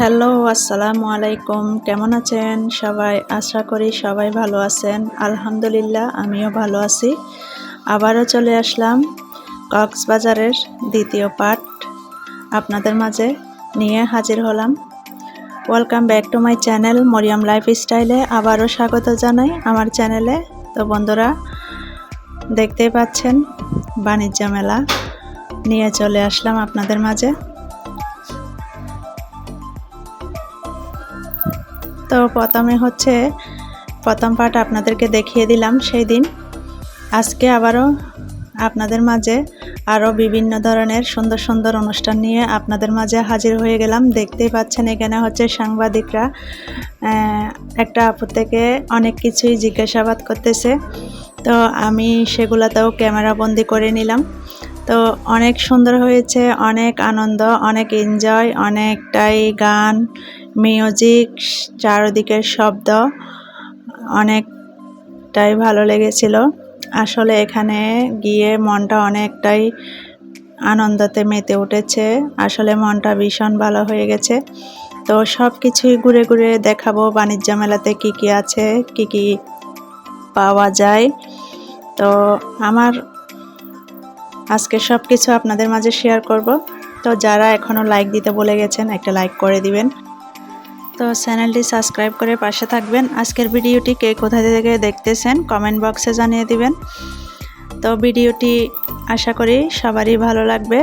Hello, আসসালামু আলাইকুম। কেমন আছেন? সবাই আশা করি সবাই ভালো আছেন। আলহামদুলিল্লাহ, আমিও ভালো আছি। আবারও চলে আসলাম কক্সবাজারের দ্বিতীয় পার্ট আপনাদের মাঝে নিয়ে হাজির হলাম। Welcome back to my channel Mariam life স্টাইলে আবারও স্বাগত জানাই আমার চ্যানেলে তো বন্ধুরা, দেখতেই পাচ্ছেন, বাণিজ্য মেলা নিয়ে চলে আসলাম আপনাদের মাঝে। তো প্রথমে হচ্ছে প্রথম পাঠ আপনাদেরকে দেখিয়ে দিলাম সেই দিন। আজকে আবারও আপনাদের মাঝে আরও বিভিন্ন ধরনের সুন্দর সুন্দর অনুষ্ঠান নিয়ে আপনাদের মাঝে হাজির হয়ে গেলাম। দেখতেই পাচ্ছেন এখানে হচ্ছে সাংবাদিকরা একটা আপু থেকে অনেক কিছুই জিজ্ঞাসাবাদ করতেছে। তো আমি সেগুলোতেও ক্যামেরা বন্দি করে নিলাম। তো অনেক সুন্দর হয়েছে, অনেক আনন্দ, অনেক এনজয়, অনেকটাই গান মিউজিক, চারদিকের শব্দ অনেকটাই ভালো লেগেছিল। আসলে এখানে গিয়ে মনটা অনেকটাই আনন্দতে মেতে উঠেছে। আসলে মনটা ভীষণ ভালো হয়ে গেছে। তো সব কিছুই ঘুরে ঘুরে দেখাবো বাণিজ্য মেলাতে কি কি আছে, কি কি পাওয়া যায়। তো আমার আজকে সব কিছু আপনাদের মাঝে শেয়ার করব। তো যারা এখনও লাইক দিতে বলে গেছেন, একটা লাইক করে দিবেন। তো চ্যানেলটি সাবস্ক্রাইব করে পাশে থাকবেন। আজকের ভিডিওটি কে কোথা থেকে দেখতেছেন কমেন্ট বক্সে জানিয়ে দিবেন। তো ভিডিওটি আশা করি সবারই ভালো লাগবে।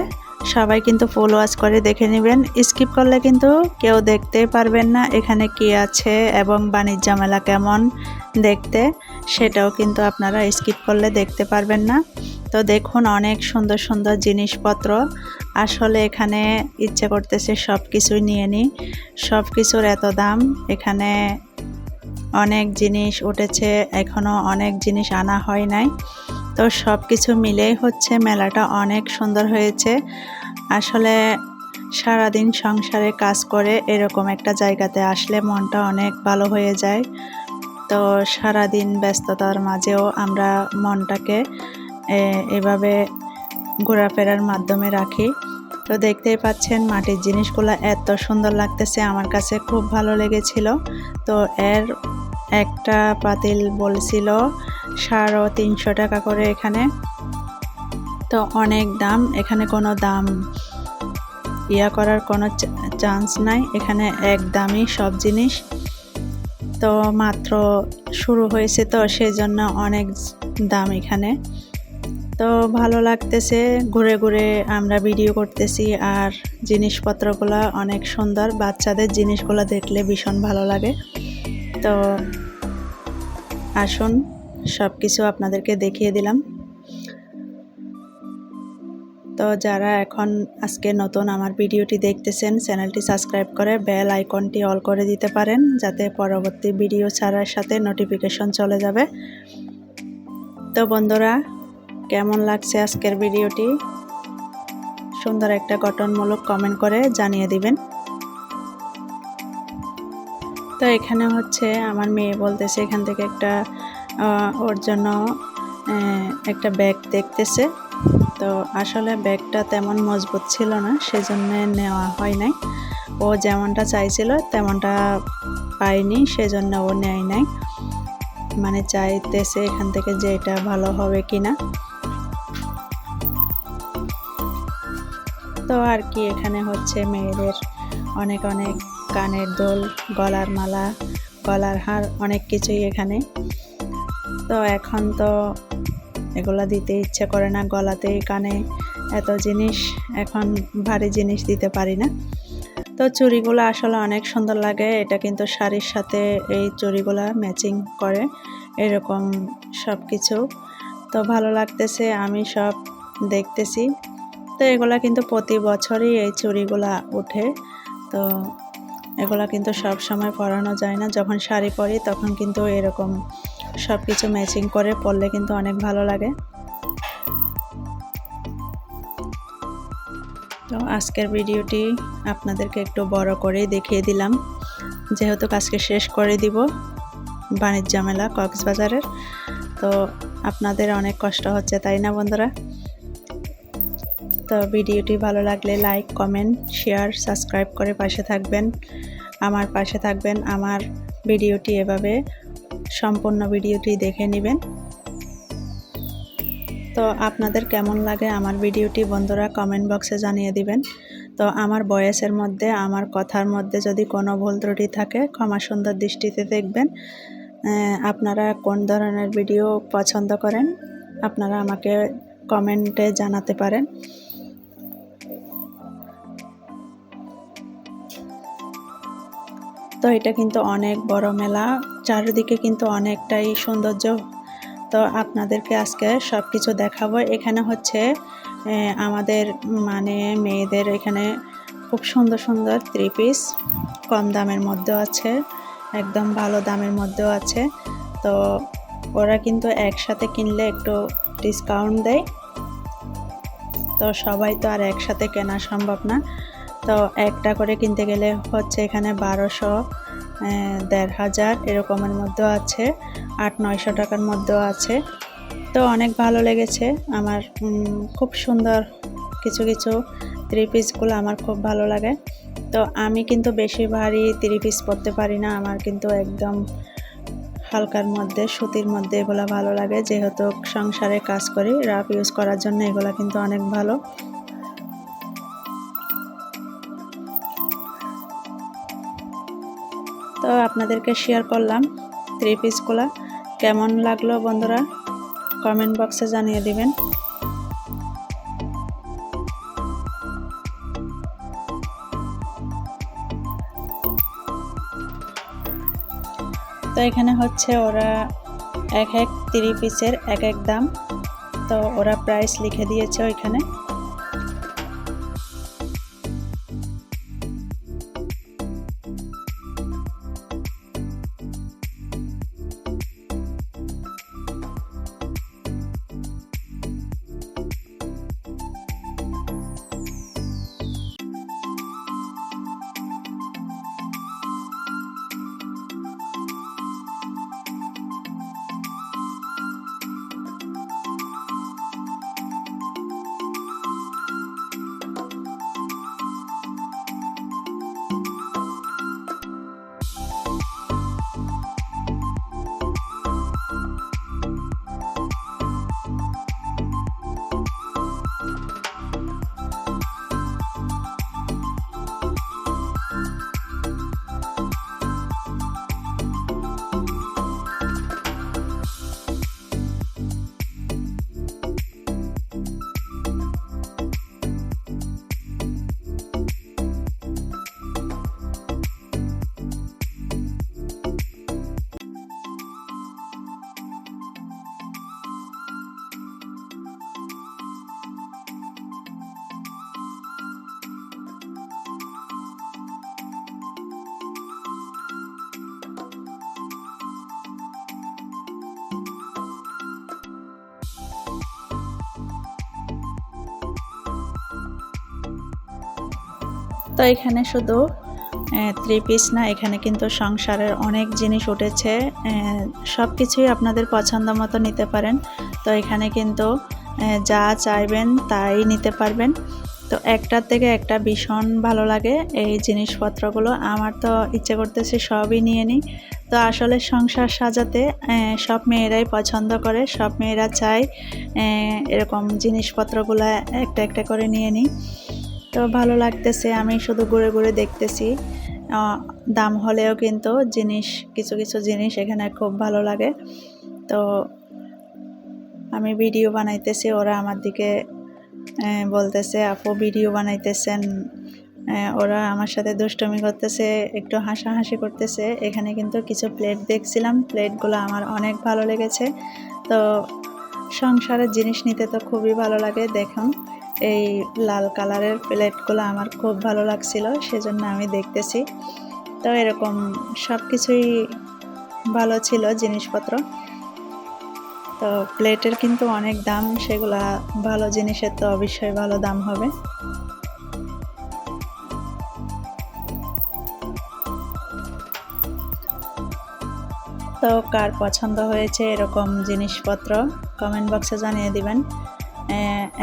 সবাই কিন্তু ফুল ওয়াচ করে দেখে নেবেন। স্কিপ করলে কিন্তু কেউ দেখতে পারবেন না এখানে কি আছে এবং বাণিজ্য মেলা কেমন দেখতে, সেটাও কিন্তু আপনারা স্কিপ করলে দেখতে পারবেন না। তো দেখুন অনেক সুন্দর সুন্দর জিনিসপত্র। আসলে এখানে ইচ্ছে করতেছে সব কিছুই নিয়ে নিই। সব কিছুর এত দাম, এখানে অনেক জিনিস উঠেছে এখনও অনেক জিনিস আনা হয় নাই। তো সব কিছু মিলেই হচ্ছে মেলাটা অনেক সুন্দর হয়েছে। আসলে সারাদিন সংসারে কাজ করে এরকম একটা জায়গাতে আসলে মনটা অনেক ভালো হয়ে যায়। তো সারাদিন ব্যস্ততার মাঝেও আমরা মনটাকে এভাবে ঘোরাফেরার মাধ্যমে রাখি। তো দেখতেই পাচ্ছেন মাটির জিনিসগুলো এত সুন্দর লাগতেছে, আমার কাছে খুব ভালো লেগেছিল। তো এর একটা পাতিল বলছিল সাড়ে তিনশো টাকা করে এখানে। তো অনেক দাম, এখানে কোনো দাম ইয়া করার কোনো চান্স নাই। এখানে এক দামই সব জিনিস। তো মাত্র শুরু হয়েছে তো সেই জন্য অনেক দাম এখানে। তো ভালো লাগতেছে, ঘুরে ঘুরে আমরা ভিডিও করতেছি আর জিনিসপত্রগুলো অনেক সুন্দর। বাচ্চাদের জিনিসগুলো দেখলে ভীষণ ভালো লাগে। তো আসুন। সব কিছু আপনাদেরকে দেখিয়ে দিলাম। তো যারা এখন আজকে নতুন আমার ভিডিওটি দেখতেছেন, চ্যানেলটি সাবস্ক্রাইব করে বেল আইকনটি অল করে দিতে পারেন, যাতে পরবর্তী ভিডিও ছাড়ার সাথে নোটিফিকেশন চলে যাবে। তো বন্ধুরা, কেমন লাগছে আজকের ভিডিওটি? সুন্দর একটা গঠনমূলক কমেন্ট করে জানিয়ে দিবেন। তো এখানে হচ্ছে আমার মেয়ে বলতেছে, এখান থেকে একটা ওর জন্য একটা ব্যাগ দেখতেছে। তো আসলে ব্যাগটা তেমন মজবুত ছিল না, সেজন্য নেওয়া হয় নাই। ও যেমনটা চাইছিল, তেমনটা পায়নি, সেজন্য ও নেয় নাই। মানে চাইতেছে এখান থেকে যে এটা ভালো হবে কিনা। তো আর কি, এখানে হচ্ছে মেয়েদের অনেক অনেক কানের দোল, গলার মালা, গলার হার, অনেক কিছুই এখানে। তো এখন তো এগুলা দিতে ইচ্ছে করে না, গলাতে কানে এত জিনিস, এখন ভারী জিনিস দিতে পারি না। তো চুড়িগুলো আসলে অনেক সুন্দর লাগে, এটা কিন্তু শাড়ির সাথে এই চুড়িগুলা ম্যাচিং করে, এরকম সব কিছু তো ভালো লাগতেছে, আমি সব দেখতেছি। তো এগুলা কিন্তু প্রতি বছরই এই চুড়িগুলা উঠে, তো এগুলা কিন্তু সব সময় পরানো যায় না, যখন শাড়ি পরি তখন কিন্তু এরকম সব কিছু ম্যাচিং করে পরলে কিন্তু অনেক ভালো লাগে। তো আজকের ভিডিওটি আপনাদেরকে একটু বড় করেই দেখিয়ে দিলাম। যেহেতু কাজকে শেষ করে দিব বাণিজ্য মেলা কক্সবাজারের। তো আপনাদের অনেক কষ্ট হচ্ছে, তাই না বন্ধুরা? তো ভিডিওটি ভালো লাগলে লাইক কমেন্ট শেয়ার সাবস্ক্রাইব করে পাশে থাকবেন। আমার পাশে থাকবেন, আমার ভিডিওটি এভাবে সম্পূর্ণ ভিডিওটি দেখে নেবেন। তো আপনাদের কেমন লাগে আমার ভিডিওটি বন্ধুরা কমেন্ট বক্সে জানিয়ে দিবেন। তো আমার বয়সের মধ্যে, আমার কথার মধ্যে যদি কোনো ভুল ত্রুটি থাকে, ক্ষমা সুন্দর দৃষ্টিতে দেখবেন। আপনারা কোন ধরনের ভিডিও পছন্দ করেন, আপনারা আমাকে কমেন্টে জানাতে পারেন। তো এটা কিন্তু অনেক বড় মেলা, চারিদিকে কিন্তু অনেকটাই সৌন্দর্য। তো আপনাদেরকে আজকে সব কিছু দেখাবো। এখানে হচ্ছে আমাদের মানে মেয়েদের এখানে খুব সুন্দর সুন্দর থ্রি পিস কম দামের মধ্যেও আছে, একদম ভালো দামের মধ্যেও আছে। তো ওরা কিন্তু একসাথে কিনলে একটু ডিসকাউন্ট দেয়। তো সবাই তো আর একসাথে কেনা সম্ভব না। তো একটা করে কিনতে গেলে হচ্ছে এখানে বারোশো দেড় হাজার এরকমের মধ্যেও আছে, আট, নয়শো টাকার মধ্যেও আছে। তো অনেক ভালো লেগেছে। আমার খুব সুন্দর কিছু কিছু থ্রি পিসগুলো আমার খুব ভালো লাগে। তো আমি কিন্তু বেশি ভারী থ্রি পিস পরতে পারি না। আমার কিন্তু একদম হালকার মধ্যে, সুতির মধ্যে এগুলো ভালো লাগে। যেহেতু সংসারে কাজ করি, রাফ ইউজ করার জন্য এগুলো কিন্তু অনেক ভালো। তো আপনাদেরকে শেয়ার করলাম থ্রি পিসগুলো কেমন লাগল বন্ধুরা? কমেন্ট বক্সে জানিয়ে দিবেন। তো এখানে হচ্ছে ওরা এক এক তিরি পিসের এক এক দাম। তো ওরা প্রাইস লিখে দিয়েছে ওইখানে। এখানে শুধু থ্রি পিস না, এখানে কিন্তু সংসারের অনেক জিনিস উঠেছে। সব কিছুই আপনাদের পছন্দ মতো নিতে পারেন। তো এখানে কিন্তু যা চাইবেন তাই নিতে পারবেন। তো একটার থেকে একটা ভীষণ ভালো লাগে এই জিনিসপত্রগুলো। আমার তো ইচ্ছে করতেছে সবই নিয়ে নিই। তো আসলে সংসার সাজাতে সব মেয়েরাই পছন্দ করে, সব মেয়েরা চায় এরকম জিনিসপত্রগুলো একটা একটা করে নিয়ে নিই। তো ভালো লাগতেছে, আমি শুধু ঘুরে ঘুরে দেখতেছি। দাম হলেও কিন্তু জিনিস, কিছু কিছু জিনিস এখানে খুব ভালো লাগে। তো আমি ভিডিও বানাইতেছি, ওরা আমার দিকে বলতেছে, আপু, ভিডিও বানাইতেছেন। ওরা আমার সাথে দুষ্টমি করতেছে, একটু হাসাহাসি করতেছে। এখানে কিন্তু কিছু প্লেট দেখছিলাম প্লেটগুলো আমার অনেক ভালো লেগেছে। তো সংসারের জিনিস নিতে তো খুবই ভালো লাগে, দেখুন। এই লাল কালারের প্লেটগুলো আমার খুব ভালো লাগছিল, সেজন্য আমি দেখতেছি। তো এরকম সব কিছুই ভালো ছিল জিনিসপত্র। তো প্লেটের কিন্তু অনেক দাম, সেগুলা ভালো জিনিসের তো অবশ্যই ভালো দাম হবে। তো কার পছন্দ হয়েছে এরকম জিনিসপত্র কমেন্ট বক্সে জানিয়ে দিবেন।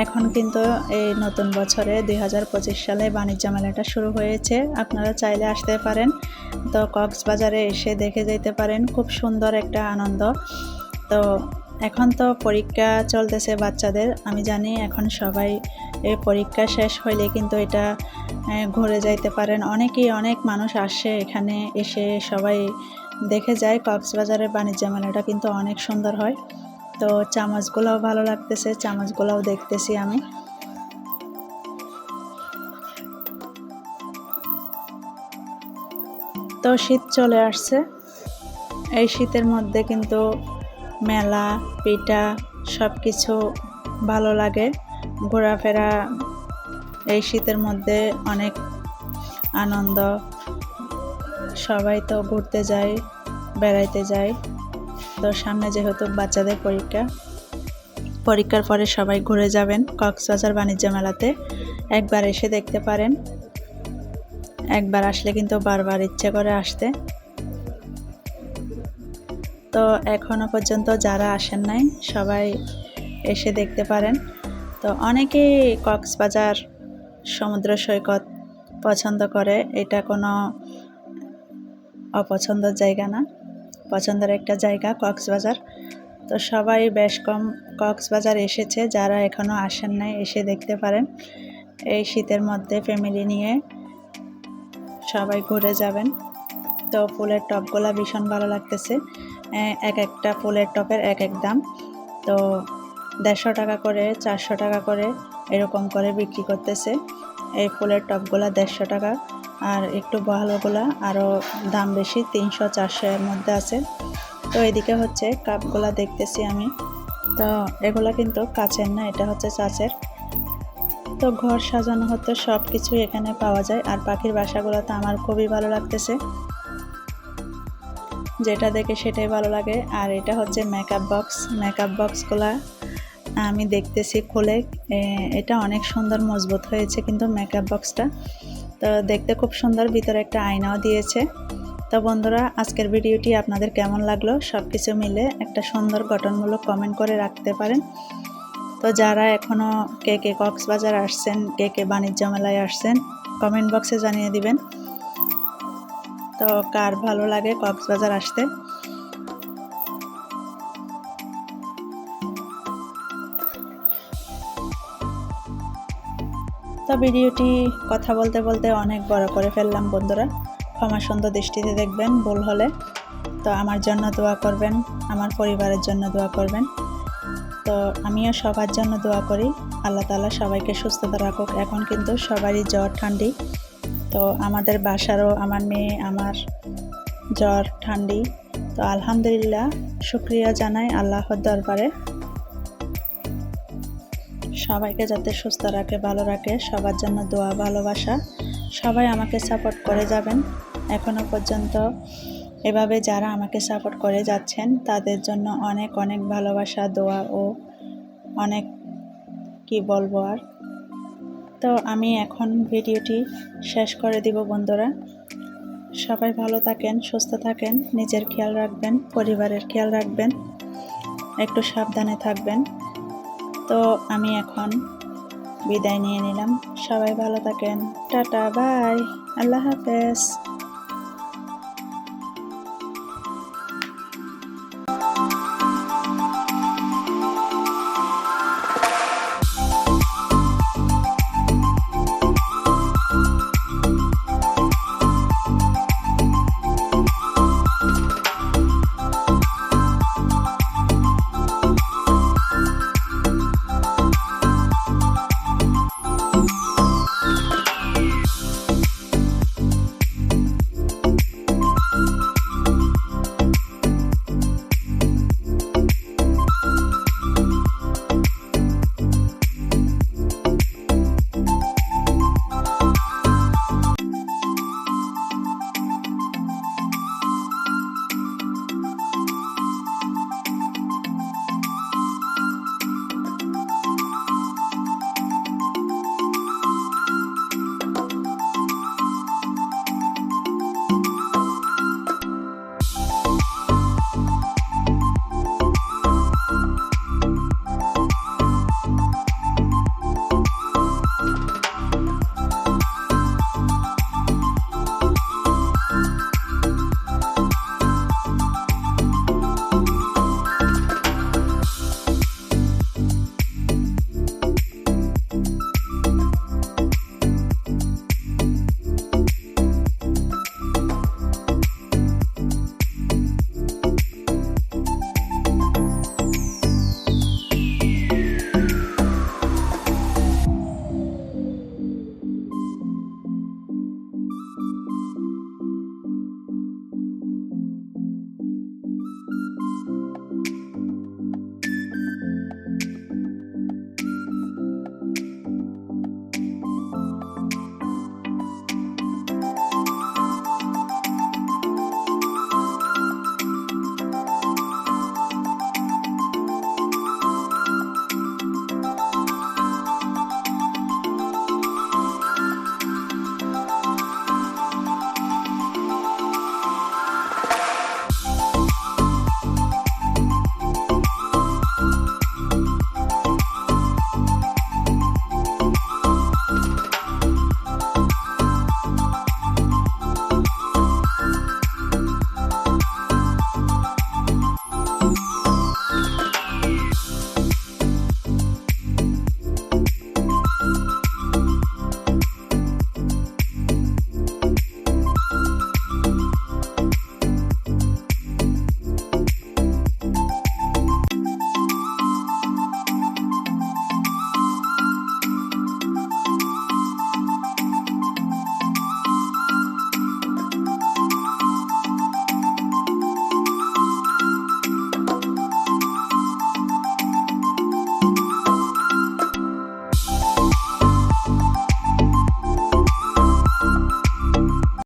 এখন কিন্তু এই নতুন বছরে দুই হাজার পঁচিশ সালে বাণিজ্য মেলাটা শুরু হয়েছে। আপনারা চাইলে আসতে পারেন। তো কক্সবাজারে এসে দেখে যেতে পারেন। খুব সুন্দর একটা আনন্দ। তো এখন তো পরীক্ষা চলতেছে বাচ্চাদের। আমি জানি এখন সবাই পরীক্ষা শেষ হইলে কিন্তু এটা ঘুরে যাইতে পারেন। অনেকেই অনেক মানুষ আসে এখানে এসে সবাই দেখে যায়। কক্সবাজারের বাণিজ্য মেলাটা কিন্তু অনেক সুন্দর হয়। তো চামচগুলোও ভালো লাগতেছে, চামচগুলোও দেখতেছি আমি। তো শীত চলে আসছে। এই শীতের মধ্যে কিন্তু মেলা, পিঠা সব কিছু ভালো লাগে। ঘোরাফেরা এই শীতের মধ্যে অনেক আনন্দ। সবাই তো ঘুরতে যায়, বেড়াইতে যায়। তো সামনে যেহেতু বাচ্চাদের পরীক্ষা, পরীক্ষার পরে সবাই ঘুরে যাবেন কক্সবাজার বাণিজ্য মেলাতে। একবার এসে দেখতে পারেন। একবার আসলে কিন্তু বারবার ইচ্ছে করে আসতে। তো এখনও পর্যন্ত যারা আসেন নাই, সবাই এসে দেখতে পারেন। তো অনেকেই কক্সবাজার সমুদ্র সৈকত পছন্দ করে, এটা কোনো অপছন্দের জায়গা না। পছন্দের একটা জায়গা, কক্সবাজার। তো সবাই বেশ কম কক্সবাজার এসেছে, যারা এখনও আসেন নাই, এসে দেখতে পারেন। এই শীতের মধ্যে ফ্যামিলি নিয়ে সবাই ঘুরে যাবেন। তো ফুলের টপগুলো ভীষণ ভালো লাগতেছে। এক একটা ফুলের টপের এক এক দাম। তো দেড়শো টাকা করে, চারশো টাকা করে এরকম করে বিক্রি করতেছে। এই ফুলের টপগুলো দেড়শো টাকা। আর একটু ভালোগুলা আরও দাম বেশি, তিনশো চারশো এর মধ্যে আছে। তো এদিকে হচ্ছে কাপগুলা দেখতেছি আমি। তো এগুলো কিন্তু কাচের না, এটা হচ্ছে চাচের। তো ঘর সাজানো হতো সব কিছু এখানে পাওয়া যায়। আর পাখির বাসাগুলো তো আমার খুবই ভালো লাগতেছে। যেটা দেখে সেটাই ভালো লাগে। আর এটা হচ্ছে মেকআপ বক্স মেকআপ বক্সগুলা আমি দেখতেছি খুলে। এটা অনেক সুন্দর মজবুত হয়েছে কিন্তু মেকআপ বক্সটা তো দেখতে খুব সুন্দর, ভিতরে একটা আয়নাও দিয়েছে। তো বন্ধুরা, আজকের ভিডিওটি আপনাদের কেমন লাগল? সব কিছু মিলে একটা সুন্দর গঠনমূলক কমেন্ট করে রাখতে পারেন। তো যারা এখনও কে কে কক্সবাজার আসছেন, কে কে বাণিজ্য মেলায় আসছেন কমেন্ট বক্সে জানিয়ে দিবেন। তো কার ভালো লাগে কক্সবাজার আসতে? তো ভিডিওটি কথা বলতে বলতে অনেক বড় করে ফেললাম বন্ধুরা। ক্ষমা সুন্দর দৃষ্টিতে দেখবেন ভুল হলে। তো আমার জন্য দোয়া করবেন, আমার পরিবারের জন্য দোয়া করবেন। তো আমিও সবার জন্য দোয়া করি। আল্লাহ তালা সবাইকে সুস্থতা রাখুক। এখন কিন্তু সবারই জ্বর, ঠান্ডি। তো আমাদের বাসারও আমার মেয়ে, আমার জ্বর, ঠান্ডি। তো আলহামদুলিল্লাহ, শুক্রিয়া জানাই আল্লাহর দরবারে। সবাইকে যাতে সুস্থ রাখে, ভালো রাখে, সবার জন্য দোয়া, ভালোবাসা। সবাই আমাকে সাপোর্ট করে যাবেন। এখনও পর্যন্ত এভাবে যারা আমাকে সাপোর্ট করে যাচ্ছেন, তাদের জন্য অনেক অনেক ভালোবাসা, দোয়া ও অনেক কি বলব আর। তো আমি এখন ভিডিওটি শেষ করে দিব বন্ধুরা। সবাই ভালো থাকেন, সুস্থ থাকেন, নিজের খেয়াল রাখবেন, পরিবারের খেয়াল রাখবেন, একটু সাবধানে থাকবেন। তো আমি এখন বিদায় নিয়ে নিলাম। সবাই ভালো থাকেন। Tata bye. আল্লাহ হাফেজ।